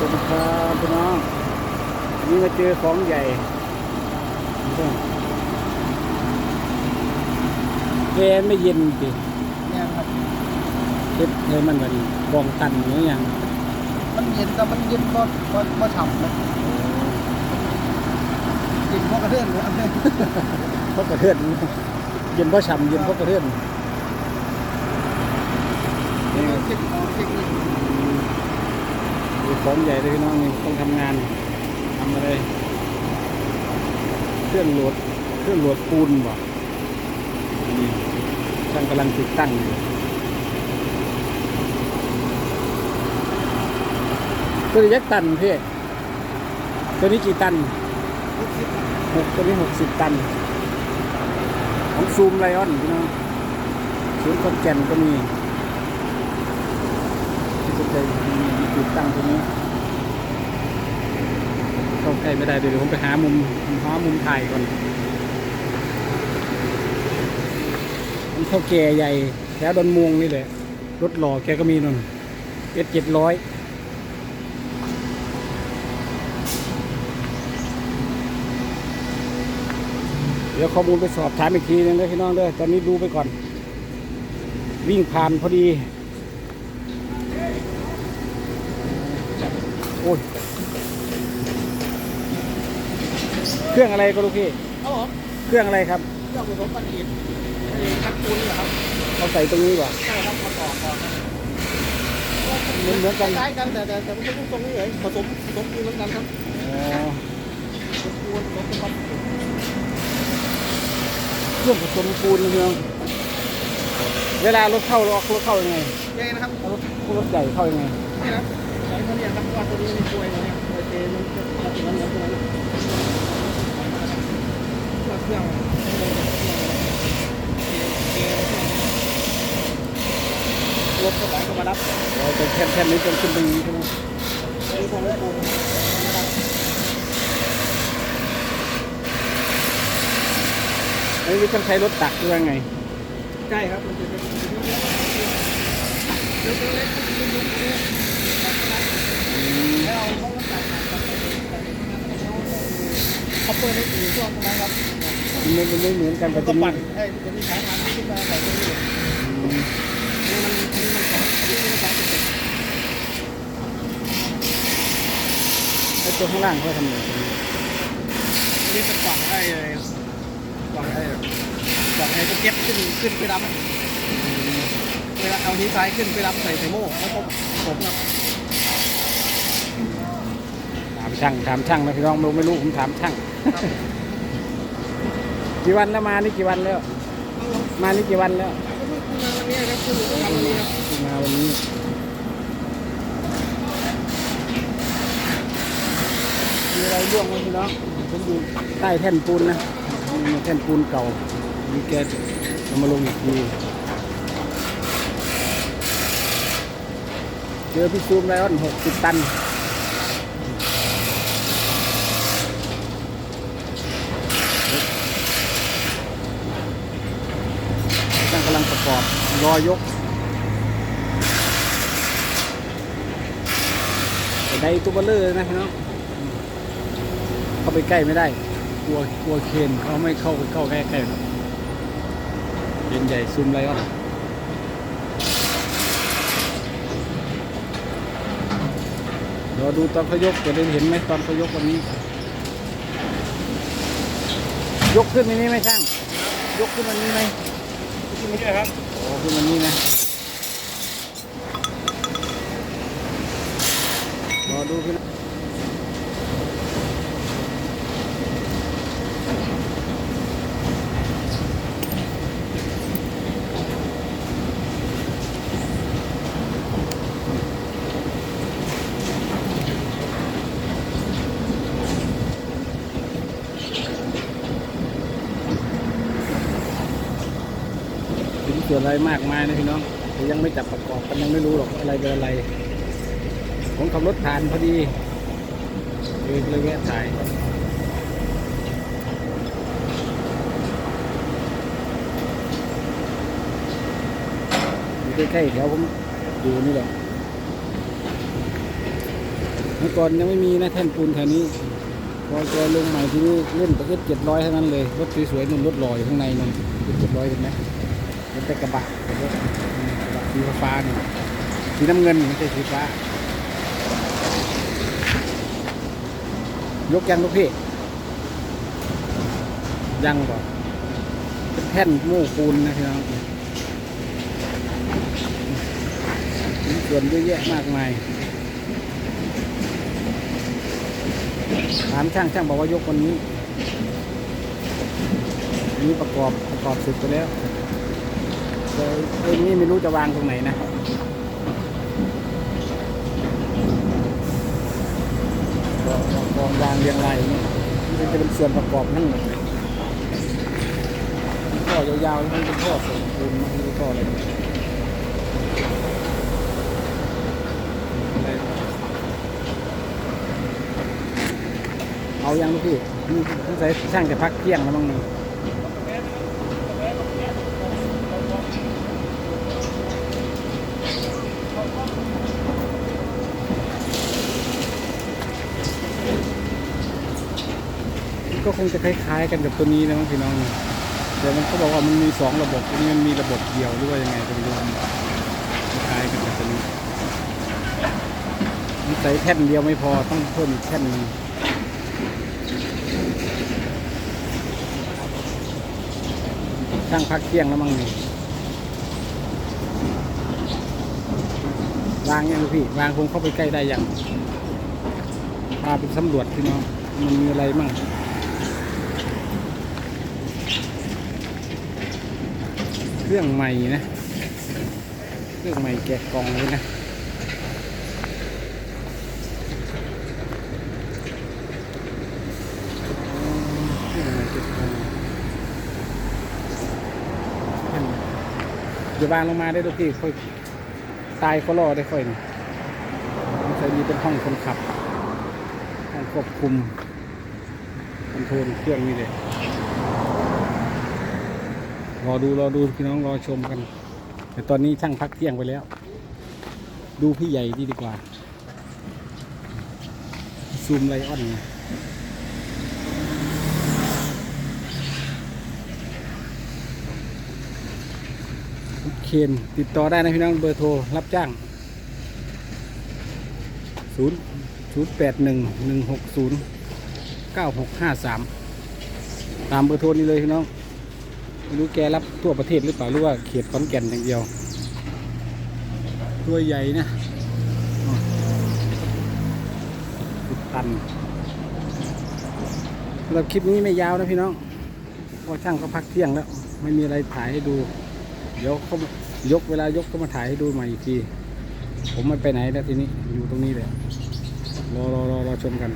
สวัสดีครับพี่น้องวันนี้มาเจอของใหญ่แกไม่เย็นจริงเนี่ยครับเฮ็ดให้มันเหมือนบองตันหรือยังมันเย็นแต่มันเย็นก็ก็ก็ฉ่ำนะเย็นเพราะกระเทือนเลยครับเนี่ยเพราะกระเทือนเย็นเพราะฉ่ำเย็นเพราะกระเทือนนี่มันเทคนิคเทคนิ ดูของใหญ่เลยพี่น้องนี่ต้องทำงานทำอะไรเครื่องโหลดเครื่องโหลดปูนบ่นี่ช่างกำลังติดตั้งอยู่ตัวนี้ยักตันพี่ตัวนี้กี่ตันหกตัวนี้หกสิบตัน ของซูมไลออนพี่น้องศูนย์ขอนแก่นก็มี ที่จะไปติดตั้งตัวนี้เข้าใกล้ไม่ได้เดี๋ยวผมไปหามุมหามุมถ่ายก่อนมันเข้าแก่ใหญ่แถวดอนมวงนี่แหละรถหล่อแกก็มีนนเอสเจ็ดร้อยเดี๋ยวข้อมูลไปสอบถามอีกทีนึงเลยพี่น้องเด้อตอนนี้ดูไปก่อน วิ่งผ่านพอดี โอ้ย เครื่องอะไรก็ลูกพี่ ครับผมเครื่องอะไรครับเครื่องผสมกันอิฐไอ้คัดปูนนี่แหละครับเอาใส่ตรงนี้ก่อนใช่ครับมาต่อก่อนนะเหมือนเหมือนกัน คล้ายๆกันแต่แต่แต่ไม่ใช่ตรงนี้เลยผสมผสมปูนเหมือนกันครับอ๋อผสมปูนผสมกับเครื่องผสมปูนนะเมืองเวลารถเข้ารถรถเข้ายังไงเจนะครับรถรถใหญ่เข้ายังไงนี่นะใช้ตัวเนี้ครับว่าตัวนี้มันช่วยนะเนี่ยตัวเจมันจะทำอย่างนั้นอย่างนั้นเครื่องรถกระบะก็มารับ เราจะแท่นแท่นนี้จนขึ้นตรงนี้ใช่ไหมนี่ของรถปูอันนี้ต้องใช้รถตักหรือว่าไง ใช่ครับมันจะเป็นเล็กๆเล็กๆแล้วเขาก็ตัดตัดตัดเขาเปิดให้ดูช่วงตรงนั้นครับมันไม่มันไม่เหมือนกันมักับนตัก็วนี้ปั่นให้จะมีสายพันธุ์ขึ้นมาใส่ตรงนี้อืมนี่มันนี่มันสองนี่มันสองจุดเจ็ด ไอ้ตัวข้างล่างเขาทำยังไงนี่เป็นฝั่งให้เลยฝั่งให้ฝั่งให้ก็เก็บขึ้นขึ้นไปรับเวลาเอานี้ซ้ายขึ้นไปรับใส่ไซโม่แล้วก็ผมครับถามช่างถามช่างนะพี่น้องไม่รู้ไม่รู้ผมถามช่างกี่วันแล้วมานี่กี่วันแล้ว มานี่กี่วันแล้วมาวันนี้ครับมาวันนี้ มีอะไรร่วงไหมพี่น้องผมอยู่ใต้แท่นปูนนะมีแท่นปูนเก่า มีแกเอามาลงอีกทีเจอพี่ซูมไลออนหกสิบตันช่างกำลังประกอบ รอยกแต่ใดตัวเบลเลอร์นะพี่น้อง เข้าไปใกล้ไม่ได้ กลัวกลัวเคนเขาไม่เข้าไปเข้าใกล้ใกล้หรอกเย็นใหญ่ซูมไรอ่อนรอดูตอนเขายกจะได้เห็นไหมตอนเขายกวันนี้ ยกขึ้นวันนี้ไหมช่าง ยกขึ้นวันนี้ไหมที่นี่ครับโอ้ขึ้นวันนี้นะรอดูพี่ อะไรมากมายนะพี่น้องยังไม่จับประกอบกันยังไม่รู้หรอกอะไรเป็นอะไร ผมขับรถผ่านพอดีเลยเลยแวะถ่ายใกล้ๆแถวผมดูนี่แหละเมื่อก่อนยังไม่มีนะแท่นปูนแถวนี้พอตัวลงใหม่ที่นี่เล่นประเภทเจ็ดร้อยเท่านั้นเลย รถสวยๆนุ่นรถลอยข้างในนั่นเจ็ดร้อยเห็นไหม รถแต่กระบะรถกระบะสีฟ้านี่สีน้ำเงินไม่ใช่สีฟ้ายกยังลูกพี่ยังบ่เป็นแท่นโม่ปูนนะพี่น้องส่วนเยอะแยะมากมายถามช่างช่างบอกว่ายกวันนี้นี้ประกอบประกอบเสร็จไปแล้ว ไอ้นี่ไม่รู้จะวางตรงไหนนะกองวางเรียงรายอย่างนี้มันจะเป็นส่วนประกอบทั้งหมดเลยท่อยาวๆมันเป็นท่อส่งปูนมันเป็นท่ออะไรเอายังพี่นี่สงสัยช่างจะพักเที่ยงแล้วมั้งนี่ ก็คงจะคล้ายๆ กันกับตัวนี้นะพี่น้องแต่มันเขาบอกว่ามันมีสองระบบอันนี้มันมีระบบเดียวหรือว่ายังไงก็ไม่รู้คล้ายกันกับตัวนี้มันใส่แท่นเดียวไม่พอต้องเพิ่มอีกแท่นนึงช่างพักเที่ยงแล้วมั้งนี่วางยังพี่วางคงเข้าไปใกล้ได้ยังพาไปสำรวจพี่น้องมันมีอะไรมั่ง เครื่องใหม่นะ เครื่องใหม่แกะกล่องเลยนะเครื่อย่าวางลงมาได้ทุกที่ค่อยตายก็รอได้ค่อยนี่จะมีเป็นห้องคนขับห้องควบคุมคอนโทรลเครื่องนี่เลย รอดูรอดูพี่น้องรอชมกัน แต่ตอนนี้ช่างพักเที่ยงไปแล้ว ดูพี่ใหญ่ดีดีกว่า ซูมไลออนเคนติดต่อได้นะพี่น้องเบอร์โทร รับจ้างศูนย์ศูนย์แปดหนึ่งหนึ่งหกศูนย์เก้าหกห้าสามตามเบอร์โทรนี้เลยพี่น้อง ไม่รู้แกรับทั่วประเทศหรือเปล่าหรือว่าเขตขอนแก่นอย่างเดียว ตัวใหญ่นะสิบตันสำหรับคลิปนี้ไม่ยาวนะพี่น้องเพราะช่างก็พักเที่ยงแล้ว ไม่มีอะไรถ่ายให้ดู เดี๋ยวเขายกเวลายกก็มาถ่ายให้ดูใหม่อีกที ผมไม่ไปไหนแล้วทีนี้อยู่ตรงนี้เลยรอรอรอรอชมกัน